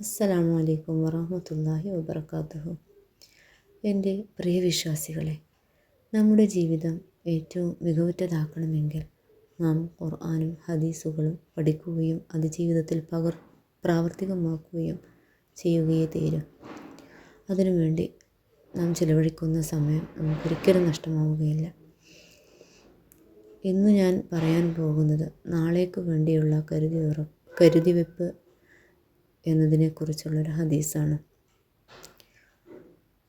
അസ്സലാമു അലൈക്കും വറഹമത്തല്ലാഹി വബർക്കാത്തുഹു എന്റെ പ്രിയ വിശ്വാസികളെ നമ്മുടെ ജീവിതം ഏറ്റവും മികവുറ്റതാക്കണമെങ്കിൽ നാം ഖുർആാനും ഹദീസുകളും പഠിക്കുകയും അത് ജീവിതത്തിൽ പകർ പ്രാവർത്തികമാക്കുകയും ചെയ്യുകയേ തീരും. അതിനുവേണ്ടി നാം ചിലവഴിക്കുന്ന സമയം നമുക്കൊരിക്കലും നഷ്ടമാവുകയില്ല. ഇന്ന് ഞാൻ പറയാൻ പോകുന്നത് നാളേക്ക് വേണ്ടിയുള്ള കരുതി കരുതിവെപ്പ് എന്നതിനെക്കുറിച്ചുള്ളൊരു ഹദീസാണ്.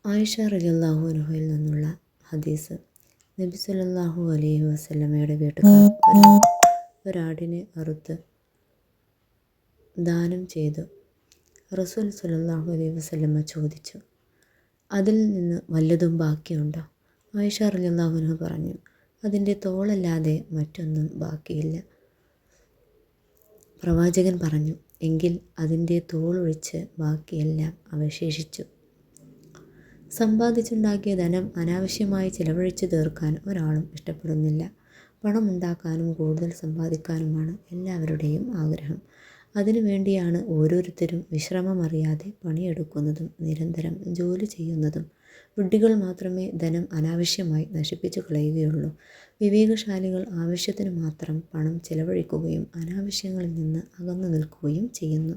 ആയിഷ റലിയല്ലാഹു അനുഹയിൽ നിന്നുള്ള ഹദീസ്. നബി സല്ലല്ലാഹു അലൈഹി വസ്ലമയുടെ വീട്ടുകാർ ഒരു- ഒരാടിനെ അറുത്ത് ദാനം ചെയ്തു. റസൂൽ സല്ലല്ലാഹു അലൈഹി വസല്ലമ ചോദിച്ചു അതിൽ നിന്ന് വല്ലതും ബാക്കിയുണ്ടോ? ആയിഷ റളിയല്ലാഹു അൻഹ പറഞ്ഞു അതിന്റെ തോളല്ലാതെ മറ്റൊന്നും ബാക്കിയില്ല. പ്രവാചകൻ പറഞ്ഞു എങ്കിൽ അതിന്റെ തോളൊഴിച്ച് ബാക്കിയെല്ലാം അവശേഷിച്ചു. സമ്പാദിച്ചുണ്ടാക്കിയ ധനം അനാവശ്യമായി ചിലവഴിച്ച് തീർക്കാൻ ഒരാളും ഇഷ്ടപ്പെടുന്നില്ല. പണമുണ്ടാക്കാനും കൂടുതൽ സമ്പാദിക്കാനുമാണ് എല്ലാവരുടെയും ആഗ്രഹം. അതിനുവേണ്ടിയാണ് ഓരോരുത്തരും വിശ്രമമറിയാതെ പണിയെടുക്കുന്നതും നിരന്തരം ജോലി ചെയ്യുന്നതും വിഡ്ഢികൾ മാത്രമേ ധനം അനാവശ്യമായി നശിപ്പിച്ചു കളയുകയുള്ളൂ. വിവേകശാലികൾ ആവശ്യത്തിന് മാത്രം പണം ചെലവഴിക്കുകയും അനാവശ്യങ്ങളിൽ നിന്ന് അകന്നു നിൽക്കുകയും ചെയ്യുന്നു.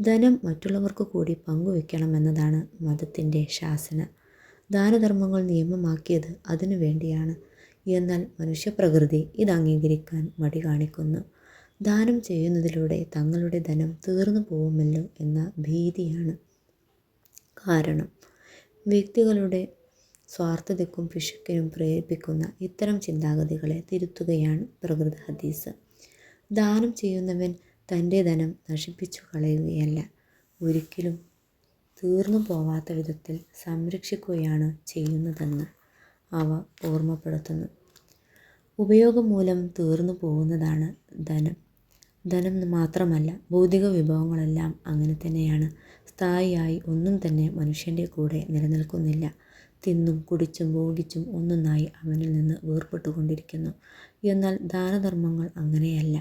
ധനം മറ്റുള്ളവർക്ക് കൂടി പങ്കുവെക്കണമെന്നതാണ് മതത്തിന്റെ ശാസന. ദാനധർമ്മങ്ങൾ നിയമമാക്കിയത് അതിനു വേണ്ടിയാണ്. എന്നാൽ മനുഷ്യപ്രകൃതി ഇത് അംഗീകരിക്കാൻ മടി കാണിക്കുന്നു. ദാനം ചെയ്യുന്നതിലൂടെ തങ്ങളുടെ ധനം തീർന്നു പോകുമല്ലോ എന്ന ഭീതിയാണ് കാരണം. വ്യക്തികളുടെ സ്വാർത്ഥതയ്ക്കും പിശുക്കിനും പ്രേരിപ്പിക്കുന്ന ഇത്തരം ചിന്താഗതികളെ തിരുത്തുകയാണ് പ്രകൃത ഹദീസ്. ദാനം ചെയ്യുന്നവൻ തന്റെ ധനം നശിപ്പിച്ചു കളയുകയല്ല. ഒരിക്കലും തീർന്നു പോവാത്ത വിധത്തിൽ സംരക്ഷിക്കുകയാണ് ചെയ്യുന്നതെന്ന് അവ ഓർമ്മപ്പെടുത്തുന്നു. ഉപയോഗം മൂലം തീർന്നു പോകുന്നതാണ് ധനം. ധനം മാത്രമല്ല ഭൗതിക വിഭവങ്ങളെല്ലാം അങ്ങനെ തന്നെയാണ്. സ്ഥായിയായി ഒന്നും തന്നെ മനുഷ്യന്റെ കൂടെ നിലനിൽക്കുന്നില്ല. തിന്നും കുടിച്ചും ഭോഗിച്ചും ഒന്നൊന്നായി അവനിൽ നിന്ന് വേർപെട്ടുകൊണ്ടിരിക്കുന്നു. എന്നാൽ ദാനധർമ്മങ്ങൾ അങ്ങനെയല്ല.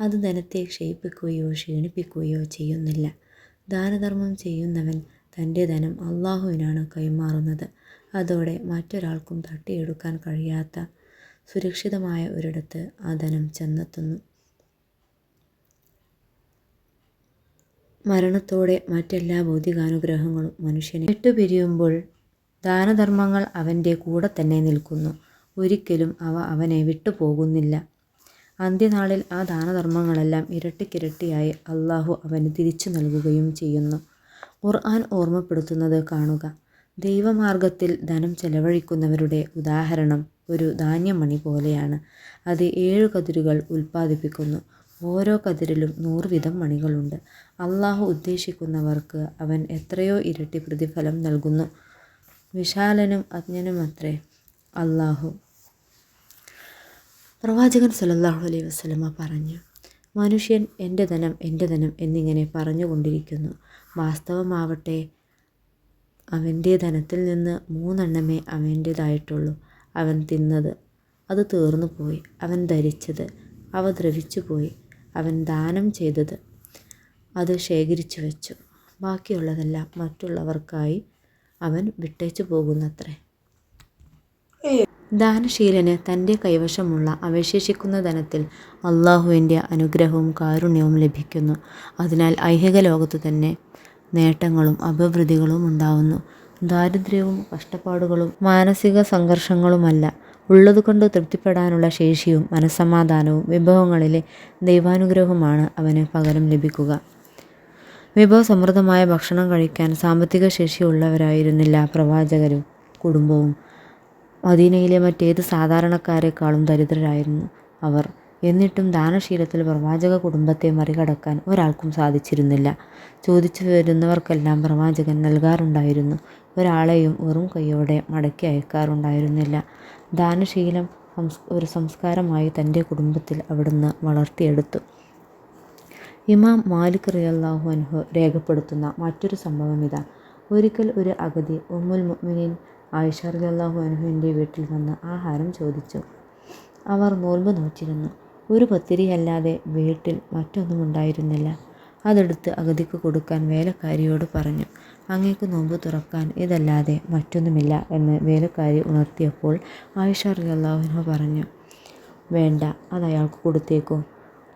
അത് ധനത്തെ ക്ഷയിപ്പിക്കുകയോ ക്ഷീണിപ്പിക്കുകയോ ചെയ്യുന്നില്ല. ദാനധർമ്മം ചെയ്യുന്നവൻ തന്റെ ധനം അള്ളാഹുവിനാണ് കൈമാറുന്നത്. അതോടെ മറ്റൊരാൾക്കും തട്ടിയെടുക്കാൻ കഴിയാത്ത സുരക്ഷിതമായ ഒരിടത്ത് ആ ധനം ചെന്നെത്തുന്നു. മരണത്തോടെ മറ്റെല്ലാ ഭൗതികാനുഗ്രഹങ്ങളും മനുഷ്യനെ വിട്ടുപിരിയുമ്പോൾ ദാനധർമ്മങ്ങൾ അവന്റെ കൂടെ തന്നെ നിൽക്കുന്നു. ഒരിക്കലും അവ അവനെ വിട്ടുപോകുന്നില്ല. അന്ത്യനാളിൽ ആ ദാനധർമ്മങ്ങളെല്ലാം ഇരട്ടിക്കിരട്ടിയായി അള്ളാഹു അവന് തിരിച്ചു നൽകുകയും ചെയ്യുന്നു. ഖുർആൻ ഓർമ്മപ്പെടുത്തുന്നത് കാണുക. ദൈവമാർഗത്തിൽ ധനം ചെലവഴിക്കുന്നവരുടെ ഉദാഹരണം ഒരു ധാന്യമണി പോലെയാണ്. അത് ഏഴു കതിരുകൾ ഉൽപ്പാദിപ്പിക്കുന്നു. ഓരോ കതിരിലും നൂറുവിധം മണികളുണ്ട്. അള്ളാഹു ഉദ്ദേശിക്കുന്നവർക്ക് അവൻ എത്രയോ ഇരട്ടി പ്രതിഫലം നൽകുന്നു. വിശാലനും അജ്ഞനും അത്രേ അള്ളാഹു പ്രവാചകൻ സല്ലല്ലാഹു അലൈഹി വസ്ലമ പറഞ്ഞു മനുഷ്യൻ എന്റെ ധനം എന്റെ ധനം എന്നിങ്ങനെ പറഞ്ഞുകൊണ്ടിരിക്കുന്നു. വാസ്തവമാവട്ടെ അവന്റെ ധനത്തിൽ നിന്ന് മൂന്നെണ്ണമേ അവന്റേതായിട്ടുള്ളൂ അവൻ തിന്നത് അത് തീർന്നു പോയി അവൻ ധരിച്ചത് അവ ദ്രവിച്ചു പോയി അവൻ ദാനം ചെയ്തത് അത് ശേഖരിച്ചു വെച്ചു. ബാക്കിയുള്ളതെല്ലാം മറ്റുള്ളവർക്കായി അവൻ വിട്ടേച്ചു പോകുന്നത്രേ. ദാനശീലന് തന്റെ കൈവശമുള്ള അവശേഷിക്കുന്ന ധനത്തിൽ അള്ളാഹുവിന്റെ അനുഗ്രഹവും കാരുണ്യവും ലഭിക്കുന്നു. അതിനാൽ ഐഹിക ലോകത്ത് തന്നെ നേട്ടങ്ങളും അഭിവൃദ്ധികളും ഉണ്ടാവുന്നു. ദാരിദ്ര്യവും കഷ്ടപ്പാടുകളും മാനസിക സംഘർഷങ്ങളുമല്ല. ഉള്ളതുകൊണ്ട് തൃപ്തിപ്പെടാനുള്ള ശേഷിയും മനസ്സമാധാനവും വിഭവങ്ങളിലെ ദൈവാനുഗ്രഹവുമാണ് അവന് പകരം ലഭിക്കുക. വിഭവസമൃദ്ധമായ ഭക്ഷണം കഴിക്കാൻ സാമ്പത്തിക ശേഷിയുള്ളവരായിരുന്നില്ല പ്രവാചകരും കുടുംബവും. മദീനയിലെ മറ്റേത് സാധാരണക്കാരെക്കാളും ദരിദ്രരായിരുന്നു അവർ. എന്നിട്ടും ദാനശീലത്തിൽ പ്രവാചക കുടുംബത്തെ മറികടക്കാൻ ഒരാൾക്കും സാധിച്ചിരുന്നില്ല. ചോദിച്ചു വരുന്നവർക്കെല്ലാം പ്രവാചകൻ നൽകാറുണ്ടായിരുന്നു. ഒരാളെയും വെറും കൈയോടെ മടക്കി അയക്കാറുണ്ടായിരുന്നില്ല. ദാനശീലം ഒരു സംസ്കാരമായി തന്റെ കുടുംബത്തിൽ അവിടുന്ന് വളർത്തിയെടുത്തു. ഇമാം മാലിക് റിയല്ലാഹു അൻഹു രേഖപ്പെടുത്തുന്ന മറ്റൊരു സംഭവം ഇതാ. ഒരിക്കൽ ഒരു അഗതി ഉമ്മുൽ മുഅ്മിനീൻ ആയിഷ റളിയല്ലാഹു അൻഹുവിന്റെ വീട്ടിൽ നിന്ന് ആഹാരം ചോദിച്ചു. അവർ നോൽമ്പ് നോറ്റിരുന്നു. ഒരു പത്തിരിയല്ലാതെ വീട്ടിൽ മറ്റൊന്നും ഉണ്ടായിരുന്നില്ല. അതെടുത്ത് അഗതിക്ക് കൊടുക്കാൻ വേലക്കാരിയോട് പറഞ്ഞു. അങ്ങേക്ക് നോമ്പ് തുറക്കാൻ ഇതല്ലാതെ മറ്റൊന്നുമില്ല എന്ന് വേലക്കാരി ഉണർത്തിയപ്പോൾ ആയിഷ റളിയല്ലാഹു പറഞ്ഞു. വേണ്ട അത് അയാൾക്ക് കൊടുത്തേക്കൂ.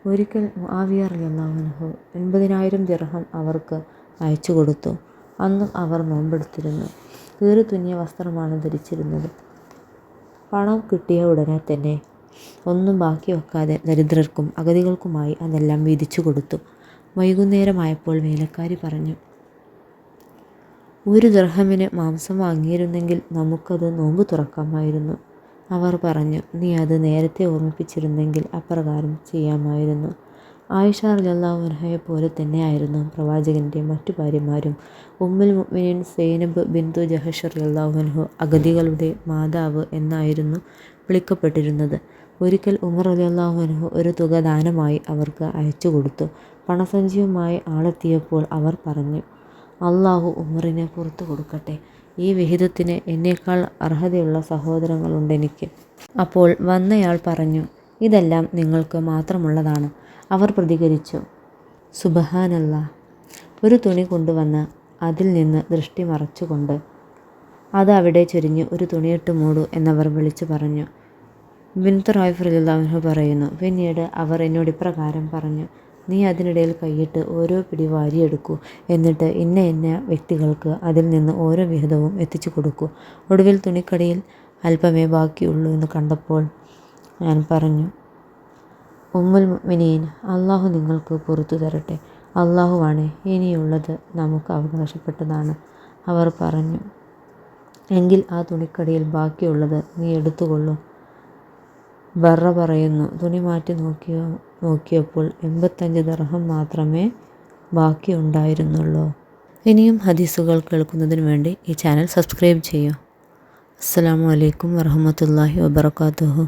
ഒരിക്കൽ മുആവിയ റളിയല്ലാഹു എൺപതിനായിരം ദിർഹം അവർക്ക് അയച്ചു കൊടുത്തു. അന്നും അവർ നോമ്പെടുത്തിരുന്നു. കീറി തുന്നിയ വസ്ത്രമാണ് ധരിച്ചിരുന്നത്. പണം കിട്ടിയ ഉടനെ തന്നെ ഒന്നും ബാക്കി വെക്കാതെ ദരിദ്രർക്കും അഗതികൾക്കുമായി അതെല്ലാം വീതിച്ചു കൊടുത്തു. വൈകുന്നേരമായപ്പോൾ വേലക്കാരി പറഞ്ഞു ഒരു ദർഹമിന് മാംസം വാങ്ങിയിരുന്നെങ്കിൽ നമുക്കത് നോമ്പ് തുറക്കാമായിരുന്നു അവർ പറഞ്ഞു നീ അത് നേരത്തെ ഓർമ്മിപ്പിച്ചിരുന്നെങ്കിൽ അപ്രകാരം ചെയ്യാമായിരുന്നു. ആയിഷ റളിയല്ലാഹുഅൻഹയെ പോലെ തന്നെയായിരുന്നു പ്രവാചകന്റെ മറ്റു ഭാര്യമാരും. ഉമ്മുൽ മുഅ്മിനീൻ സൈനബ് ബിന്ദു ജഹഷർ അൻഹു അഗതികളുടെ മാതാവ് എന്നായിരുന്നു വിളിക്കപ്പെട്ടിരുന്നത്. ഒരിക്കൽ ഉമർ റളിയല്ലാഹു അൻഹു ഒരു തുക ദാനമായി അവർക്ക് അയച്ചു കൊടുത്തു. പണസഞ്ചിയുമായി ആളെത്തിയപ്പോൾ അവർ പറഞ്ഞു അള്ളാഹു ഉമറിനെ പുറത്തു കൊടുക്കട്ടെ. ഈ വിഹിതത്തിന് എന്നേക്കാൾ അർഹതയുള്ള സഹോദരങ്ങളുണ്ടെനിക്ക് അപ്പോൾ വന്നയാൾ പറഞ്ഞു ഇതെല്ലാം നിങ്ങൾക്ക് മാത്രമുള്ളതാണ്. അവർ പ്രതികരിച്ചു സുബഹാനല്ല ഒരു തുണി കൊണ്ടുവന്ന് അതിൽ നിന്ന് ദൃഷ്ടി മറച്ചുകൊണ്ട് അത് അവിടെ ചൊരിഞ്ഞ് ഒരു തുണിയിട്ട് മൂടൂ എന്നവർ വിളിച്ചു പറഞ്ഞു ബിൻത്ത് റോയ് റളിയല്ലാഹു പറയുന്നു പിന്നീട് അവർ എന്നോട് ഇപ്രകാരം പറഞ്ഞു നീ അതിനിടയിൽ കൈയിട്ട് ഓരോ പിടി വാരിയെടുക്കൂ എന്നിട്ട് ഇന്ന ഇന്ന വ്യക്തികൾക്ക് അതിൽ നിന്ന് ഓരോ വിഹിതവും എത്തിച്ചു കൊടുക്കൂ. ഒടുവിൽ തുണിക്കടിയിൽ അല്പമേ ബാക്കിയുള്ളൂ എന്ന് കണ്ടപ്പോൾ ഞാൻ പറഞ്ഞു ഉമ്മുൽ മുഅ്മിനീൻ അള്ളാഹു നിങ്ങൾക്ക് പുറത്തു തരട്ടെ. അള്ളാഹുവാണ് ഇനിയുള്ളത് നമുക്ക് അവകാശപ്പെട്ടതാണ്. അവർ പറഞ്ഞു എങ്കിൽ ആ തുണിക്കടിയിൽ ബാക്കിയുള്ളത് നീ എടുത്തുകൊള്ളൂ. ബറ പറയുന്നു. തുണി മാറ്റി നോക്കിയ നോക്കിയപ്പോൾ എൺപത്തഞ്ച് ദർഹം മാത്രമേ ബാക്കി ബാക്കിയുണ്ടായിരുന്നുള്ളൂ ഇനിയും ഹദീസുകൾ കേൾക്കുന്നതിന് വേണ്ടി ഈ ചാനൽ സബ്സ്ക്രൈബ് ചെയ്യൂ. അസ്സലാമു അലൈക്കും വറഹമത്തല്ലാഹി വബർക്കാത്തുഹു